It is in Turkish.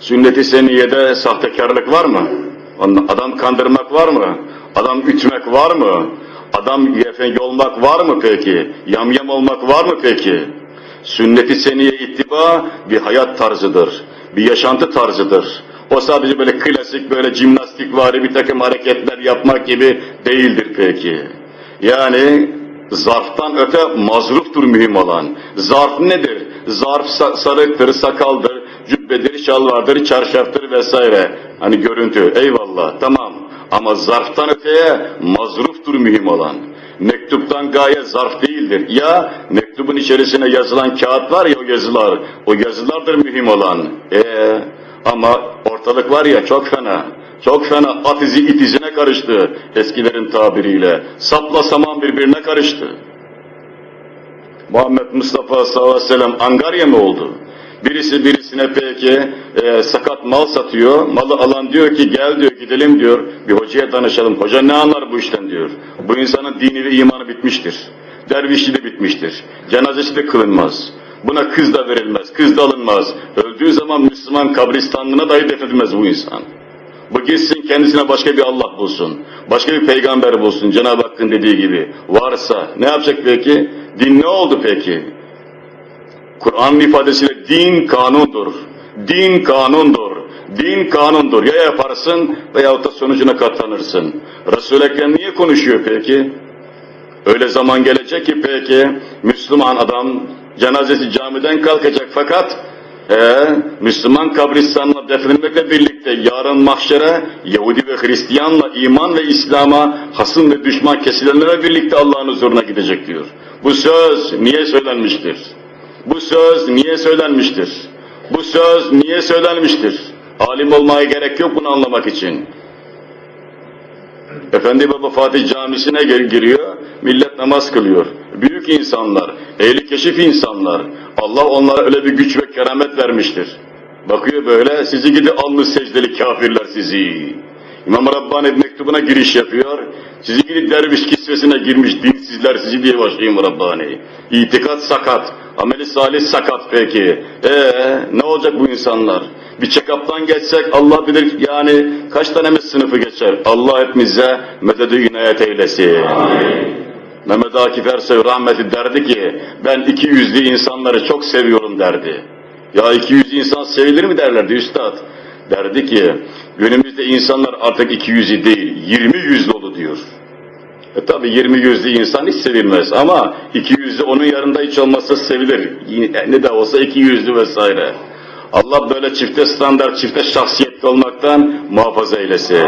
Sünnet-i seniyede sahtekarlık var mı? Adam kandırmak var mı? Adam ütmek var mı? Adam efendim olmak var mı peki? Yamyam olmak var mı peki? Sünnet-i seniye ittiba bir hayat tarzıdır. Bir yaşantı tarzıdır. O sadece böyle klasik böyle jimnastik vari bir takım hareketler yapmak gibi değildir peki. Yani zarftan öte mazruftur mühim olan. Zarf nedir? Zarf sa- sarıktır, sakaldır, cübbedir, şalvardır, çarşaftır vesaire. Hani görüntü, eyvallah, tamam. Ama zarftan öteye mazruftur mühim olan. Mektuptan gaye zarf değildir. Ya mektubun içerisine yazılan kağıt var ya o yazılar, o yazılardır mühim olan. Ee, ama ortalık var ya çok fena. Çok fena at izi it izine karıştı eskilerin tabiriyle. Sapla saman birbirine karıştı. Muhammed Mustafa sallallahu aleyhi ve sellem angarya mı oldu? Birisi birisine peki e, sakat mal satıyor. Malı alan diyor ki gel diyor gidelim diyor. Bir hocaya danışalım. Hoca ne anlar bu işten diyor. Bu insanın dini ve imanı bitmiştir. Dervişliği de bitmiştir. Cenazesi de kılınmaz. Buna kız da verilmez, kız da alınmaz. Öldüğü zaman Müslüman kabristanlığına dahi defnedilmez bu insan. Bu gitsin kendisine başka bir Allah bulsun. Başka bir peygamber bulsun Cenab-ı Hakk'ın dediği gibi. Varsa ne yapacak peki? Din ne oldu peki? Kur'an'ın ifadesiyle din kanundur. Din kanundur. Din kanundur. Ya yaparsın veyahut da sonucuna katlanırsın. Resul-i Ekrem niye konuşuyor peki? Öyle zaman gelecek ki peki Müslüman adam cenazesi camiden kalkacak fakat ee, Müslüman kabristanla defnedilmekle birlikte yarın mahşere Yahudi ve Hristiyanla iman ve İslam'a hasım ve düşman kesilenlere birlikte Allah'ın huzuruna gidecek diyor. Bu söz niye söylenmiştir? Bu söz niye söylenmiştir? Bu söz niye söylenmiştir? Alim olmaya gerek yok bunu anlamak için. Efendi Baba Fatih Camisi'ne gir- giriyor, millet namaz kılıyor. Büyük insanlar, ehli keşif insanlar, Allah onlara öyle bir güç ve keramet vermiştir. Bakıyor böyle, sizi gidi allı secdeli kafirler sizi. İmam Rabbani mektubuna giriş yapıyor, sizi gidi derviş kisvesine girmiş dinsizler sizi diye başlayayım Rabbani. İtikat sakat, ameli salih sakat peki. Ee, ne olacak bu insanlar? Bir check-up'tan geçsek Allah bilir yani kaç tanemiz sınıfı geçer. Allah hepimize mededü inayet eylesin. Mehmet Akif Ersoy rahmeti derdi ki ben iki yüzlü insanları çok seviyorum derdi. Ya iki yüzlü insan sevilir mi derlerdi üstad. Derdi ki günümüzde insanlar artık iki yüzlü değil yirmi yüzlü oldu diyor. E tabi 20 yüzlü insan hiç sevilmez ama iki yüzlü onun yanında hiç olmazsa sevilir. Yine- Ne de olsa iki yüzlü vesaire. Allah böyle çifte standart, çifte şahsiyetli olmaktan muhafaza eylesin.